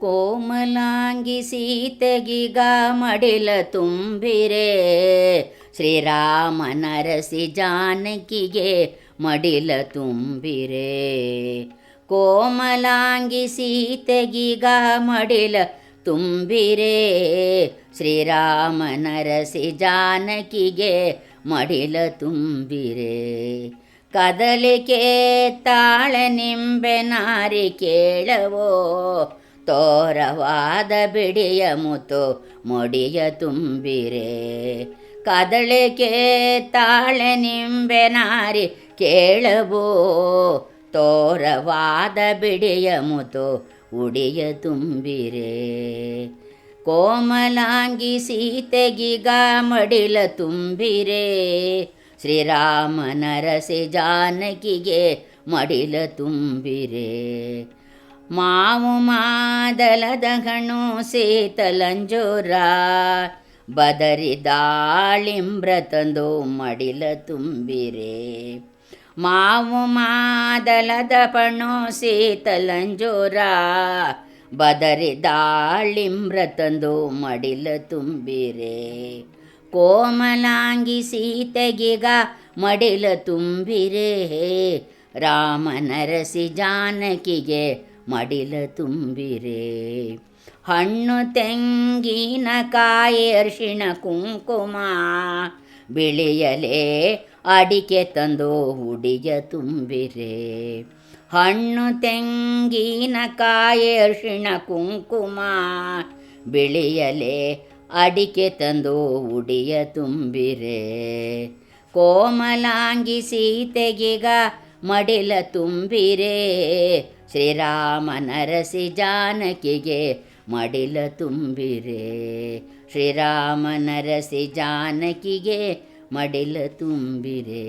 ಕೋಮಲಾಂಗಿ ಸೀತೆಗಿಗ ಮಡಿಲ ತುಂಬಿರೆ. ಶ್ರೀರಾಮ ನರಸಿ ಜಾನಕಿಗೆ ಮಡಿಲ ತುಂಬಿರೆ. ಕೋಮಲಾಂಗಿ ಸೀತೆಗಿಗ ಮಡಿಲ ತುಂಬಿರೆ. ಶ್ರೀರಾಮ ನರಸಿ ಜಾನಕಿಗೆ ಮಡಿಲ ತುಂಬಿರೆ. ಕದಲಿಕೆ ತಾಳ ನಿಂಬೆ ನಾರಿ ಕೇಳವೋ. ತೋರವಾದ ಬಿಡಿಯ ಮುತು ಮೊಡಿಯ ತುಂಬಿರೆ. ಕದಳಿಕೆ ತಾಳೆ ನಿಂಬೆ ನಾರಿ ಕೇಳವೋ ತೋರವಾದ ಬಿಡಿಯ ಮುತು ಉಡಿಯ ತುಂಬಿರೆ. ಕೋಮಲಾಂಗಿ ಸೀತೆಗಿಗ ಮಡಿಲ ತುಂಬಿರೆ. ಶ್ರೀರಾಮ ನರಸಿ ಜಾನಕಿಗೆ ಮಡಿಲ ತುಂಬಿರೆ. ಮಾವು ಮಾದಲದ ಹಣ್ಣು ಶೀತಲಂಜೂರ ಬದರಿ ದಾಳಿಂಬ್ರ ತಂದು ಮಡಿಲ ತುಂಬಿರೆ. ಮಾವು ಮಾದಲದ ಪಣು ಶೀತಲಂಜೂರ ಬದರಿ ದಾಳಿಂಬ್ರ ತಂದು ಮಡಿಲ ತುಂಬಿರೆ. ಕೋಮಲಾಂಗಿ ಸೀತೆಗಿಗ ಮಡಿಲ ತುಂಬಿರೆ. ರಾಮನರಸಿ ಜಾನಕಿಗೆ ಮಡಿಲ ತುಂಬಿರೆ. ಹಣ್ಣು ತೆಂಗಿನ ಕಾಯಿ ಅರಿಶಿಣ ಕುಂಕುಮ. ಬಿಳಿಯಲೇ ಅಡಿಕೆ ತಂದು ಉಡಿಯ ತುಂಬಿರೆ. ಹಣ್ಣು ತೆಂಗಿನಕಾಯಿ ಅರಿಶಿಣ ಕುಂಕುಮ. ಬಿಳಿಯಲೇ ಅಡಿಕೆ ತಂದು ಉಡಿಯ ತುಂಬಿರೆ. ಕೋಮಲಾಂಗಿ ಸೀತೆಗೆಗ ಮಡಿಲ ತುಂಬಿರೆ. ಶ್ರೀರಾಮ ನರಸಿ ಜಾನಕಿಗೆ ಮಡಿಲ ತುಂಬಿರೆ. ಶ್ರೀರಾಮ ನರಸಿ ಜಾನಕಿಗೆ ಮಡಿಲ ತುಂಬಿರೆ.